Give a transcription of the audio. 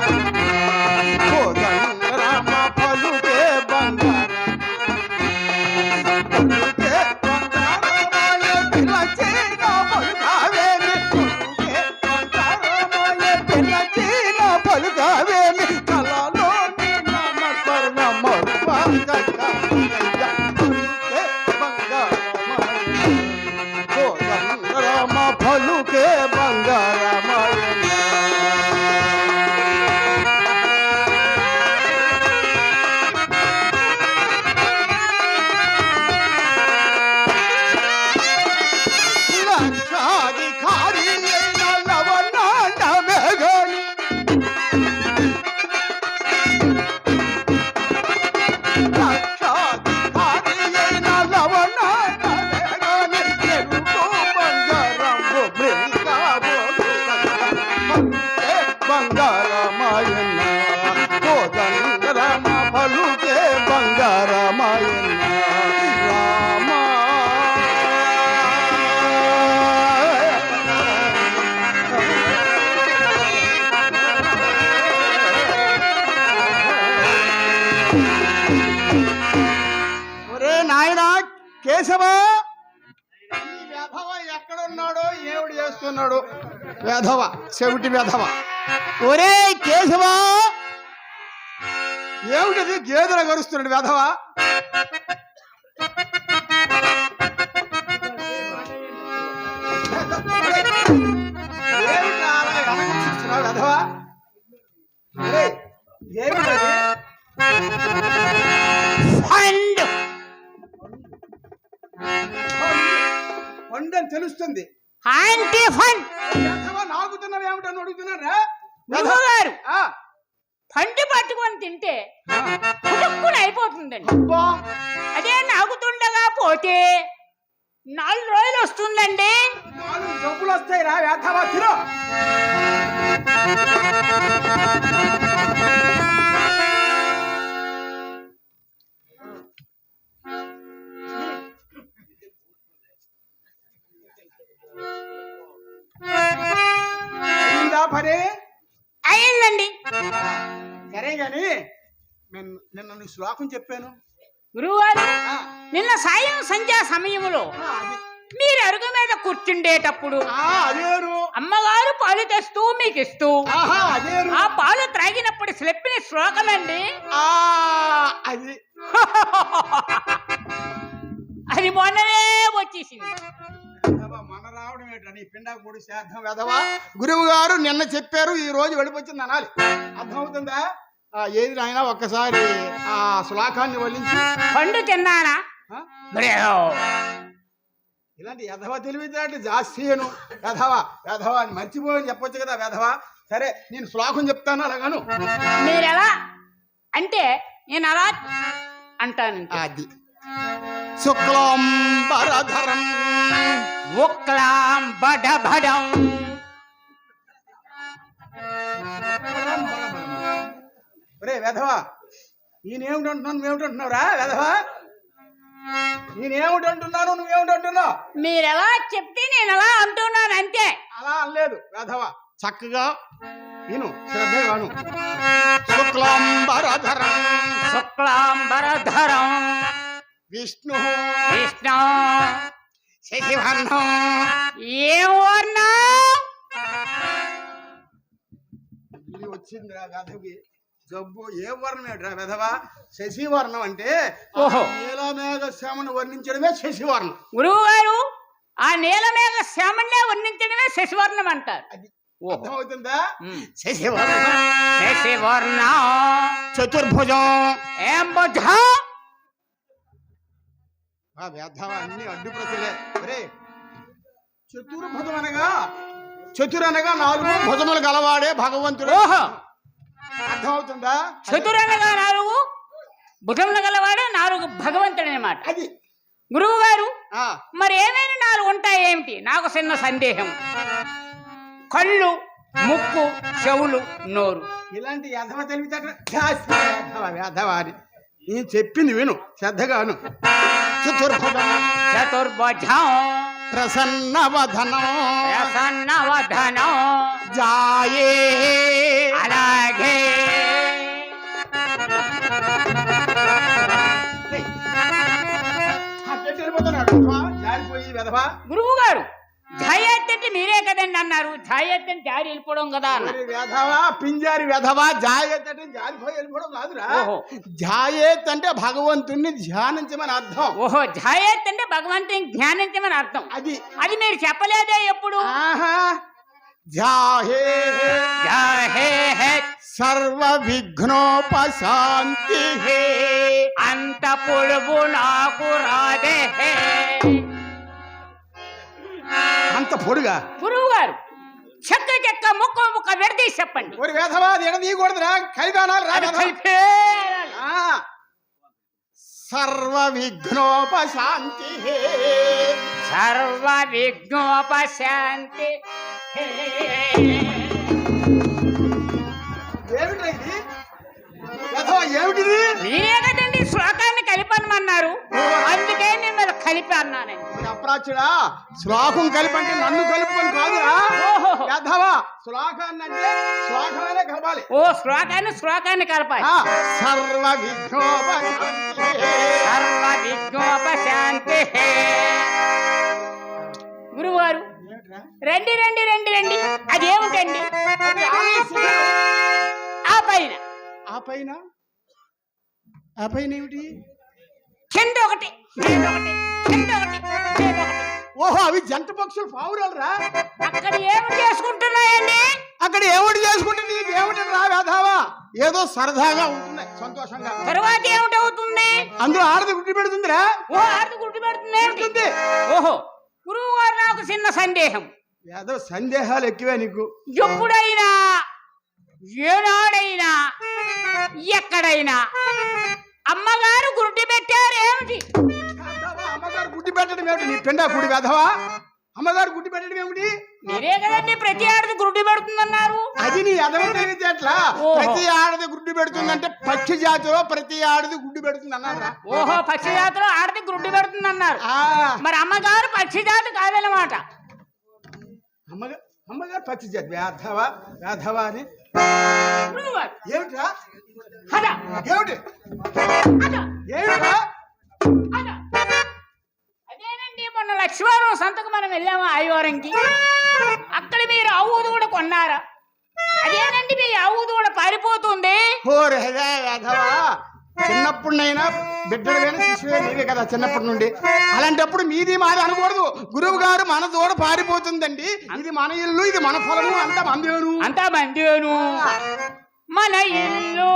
కోదండ ఒరే నాయనా కేశవా! ఈ వెధవ ఎక్కడున్నాడో ఏమిటి చేస్తున్నాడు? వెధవ చెవిటి వెధవ. ఒరే కేశవా! ఏమిటిది? గేదెల గరుస్తున్నాడు వెధవ. ఏమిటది? ఫండ్. పండు అని తెలుస్తుంది. Anti fund. ఏమిటని అడుగుతున్నారా? ఆ, పండు పట్టుకొని తింటే. పుట్టుకుని అయిపోతుందండి. అదే నాగుతుండగా పోతే నాలుగు రోజులు వస్తుందండి. నాలుగు జబ్బులు వస్తాయి రా వేధవా తిరు పని అయిందండి సరే గాని నేను నిన్న నీ శ్లోకం చెప్పాను. గురువుగారు ఆ, నిన్న సాయం సంధ్యా సమయంలో మీరు అరుగు మీద కూర్చుండేటప్పుడు అమ్మగారు పాలు తెస్తూ మీకు ఇస్తూ ఆ పాలు త్రాగినప్పుడు చెప్పిన శ్లోకమండి. ఆ, అది. అది మొన్ననే వచ్చేసింది. మన రావడం ఏంటని పిండా కూడి శ్రాద్ధం వెధవా? గురువు గారు నిన్న చెప్పారు ఈ రోజు వెళ్ళిపోయింది అనాలి. అర్థమవుతుందా? ఆ, ఏది నాయనా ఒక్కసారి ఆ శ్లోకాన్ని వల్లించి. పండు తిన్నానా? ఆ? ఇలాంటి యధవ తెలివితేటలు జాస్తిను వెధవ వెధవ అని మర్చిపోయి చెప్పొచ్చు కదా వెధవ. సరే నేను శ్లోకం చెప్తాను అలాగాను? మీరెలా? అంటే నేను అలా అంటాను అది. శుక్లాంబరధరం ఉక్లాం బడబడం ఒరే వెధవ నేనేమిటంటున్నాను నువ్వేమిటంటున్నావురా వెధవ? నేనేమిటంటున్నాను నువ్వేమిటంటున్నావు? మీరెలా చెప్తే నేను అలా అంటున్నాను అంతే. అలా అనలేదు వెధవ. చక్కగా విను శ్రద్ధగాను శుక్లాంబరధరం శుక్లాంబరధరం విష్ణు. కృష్ణ శశివర్ణం. ఏం వర్ణం వచ్చిందిరా వెధవి జబ్బు ఏ వర్ణం వెధవ? శశివర్ణం అంటే ఓహో. నీలమేఘ శ్యామను వర్ణించడమే శశివర్ణం. గురువు గారు ఆ నీల మీద శ్యామన్నే వర్ణించడమే శశివర్ణం అంటారు. అర్థమవుతుందా. శశివర్ణం. శశివర్ణం. చతుర్భుజం. ఏం బుద్ధం ఆ వెధవ అన్ని అడ్డు ప్రశ్నలే ఒరే చతుర్భుజం అనగా చతుర్ అనగా నాలుగు భుజములు గలవాడే భగవంతుడు. అర్థమవుతుందా? చతురనగా నాలుగు భుజములు గలవాడే నాలుగు భగవంతుడు అనమాట అది. గురువు గారు ఆ. మరి ఏమైనా నాలుగు ఉంటాయి ఏమిటి? నాకు చిన్న సందేహం. కళ్ళు ముక్కు చెవులు నోరు. ఇలాంటి యధవ అని. నేను చెప్పింది విను శ్రద్ధగాను. चतुर्भुजं चतुर्भुजं प्रसन्नवधनो प्रसन्नवधनो जाये। अलगे। గురువు గారు మీరే కదండి అన్నారు ఛాయత్ అంటే జారి వెళ్ళిపోవడం కదా అన్నారు మరి వెధవా పింజారి వెధవా జాయేత్ అంటే జారిపోయి వెళ్ళిపోవడం కాదురా ఓహో. జాయేత్ అంటే భగవంతుణ్ణి ధ్యానించమని అర్థం ఓహో ఛాయత్ అంటే భగవంతుని జ్ఞానించమని అర్థం అది అది మీరు చెప్పలేదే ఎప్పుడు? ఆహా. ధ్యాహే జాహే హే. సర్వ విఘ్నోపశాంతి అంత పొడుగు నాకు రాదే హే. అంత పొడుగా? గురువు గారు చెక్క చెక్క ముక్క ముక్క విడదీసి చెప్పండి. ఒరి వేధవా అది ఎడదీయకూడదురా కలిపానాలి రా అది వెధవా. కలిపేయాలి. ఆ. సర్వ విఘ్నోపశాంతి సర్వ విఘ్నోపశాంతి. ఏమిట్రా ఇది? వెధవా ఏమిటిది? మీరే కదండి శ్లోకాన్ని కలిపనమన్నారు. అందుకే నేను కలిపి అన్నానండి ఒరి అప్రాచుడా శ్లోకం కలిపంటే నన్ను కలుపుకొని కాదురా. ఓహో. వెధవా శ్లోకాన్ని అంటే శ్లోకమైనా కలపాలి. ఓ శ్లోకాన్ని శ్లోకాన్ని కలపాలి. సర్వ హే. గురువారు? రండి రండి రండి రండి. అదేమిటండి. ఆ పైన. ఆ పైన? ఆ పైన ఏమిటి? కింద ఒకటి. అవి జంట పక్షులు పావురాలు రా అక్కడ ఏమి చేసుకుంటున్నాయండి? అక్కడ ఏమిటి చేసుకుంటే నీకు ఏమిటి రా వేధావా? ఏదో సరదాగా ఉంటున్నాయి సంతోషంగా. తరువాత ఏమిటవుతుంది అందులో ఆడది గుడ్డి పెడుతుందిరా ఓ ఆడది గుర్తు పెడుతుంది ఓహో గురువు గారు నాకు చిన్న సందేహం. ఏదో సందేహాలు ఎక్కువే నీకు. ఎప్పుడైనా ఏనాడైనా ఎక్కడైనా అమ్మగారు గుడ్డి పెట్టారు ఏమిటి? అమ్మగారు గుడ్డి పెట్టడం ఏమిటి? నీ పిండా కుడి వేధవా? అమ్మగారు గుడ్డి పెట్టడం ఏమిటి? మీరే కదండి ప్రతి ఆడది గుడ్డి పెడుతుందన్నారు. అది నీ ఎదవ తెలివితే ఎట్లా. ప్రతి ఆడది గుడ్డి పెడుతుందంటే పక్షి జాతిలో ప్రతి ఆడది గుడ్డి పెడుతుంది అన్నారా ఓహో పక్షి జాతిలో ఆడది గుడ్డి పెడుతుందన్నారు. ఆ, మరి అమ్మగారు పక్షి జాతి కాదనమాట అమ్మగారు అమ్మగారు పక్షి జాతి వేధవా? వేధవా అని? ఏమిట్రా? ఏమిటి? ఏమిట్రా? మొన్న లక్ష్మీవారం సంతకు మనం వెళ్ళాము ఆదివారంకి? అక్కడ మీరు ఆవు కూడా కొన్నారా? అదేనండి మీ ఆవు కూడా పారిపోతుంది. చిన్నప్పుడునైనా బిడ్డడువైన శిశువే నీవే కదా చిన్నప్పటి నుండి. అలాంటప్పుడు మీది మాది అనకూడదు. గురువు గారు మన దూడ పారిపోతుందండి. ఇది మన ఇల్లు ఇది మన పొలము అంత మందేను. అంతా మందేను. మన ఇల్లు.